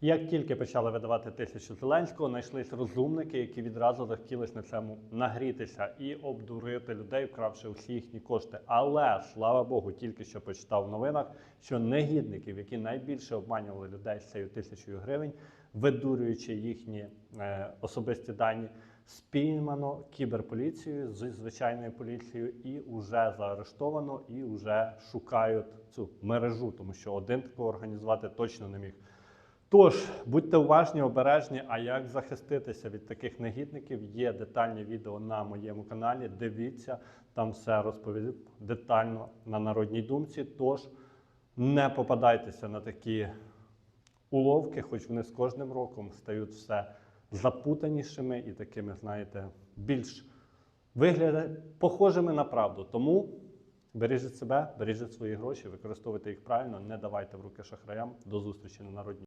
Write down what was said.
Як тільки почали видавати тисячу Зеленського, знайшлись розумники, які відразу захотілись на цьому нагрітися і обдурити людей, вкравши усі їхні кошти. Але слава Богу, тільки що почитав в новинах, що негідників, які найбільше обманювали людей з цією тисячою гривень, видурюючи їхні е, особисті дані, спіймано кіберполіцією з звичайною поліцією і вже заарештовано, і вже шукають цю мережу, тому що один такого організувати точно не міг. Тож будьте уважні, обережні. А як захиститися від таких негідників? Є детальні відео на моєму каналі. Дивіться, там все розповів детально на народній думці. Тож не попадайтеся на такі уловки, хоч вони з кожним роком стають все запутанішими і такими, знаєте, більш вигляд похожими на правду. Тому бережіть себе, бережіть свої гроші, використовуйте їх правильно, не давайте в руки шахраям. До зустрічі на народній.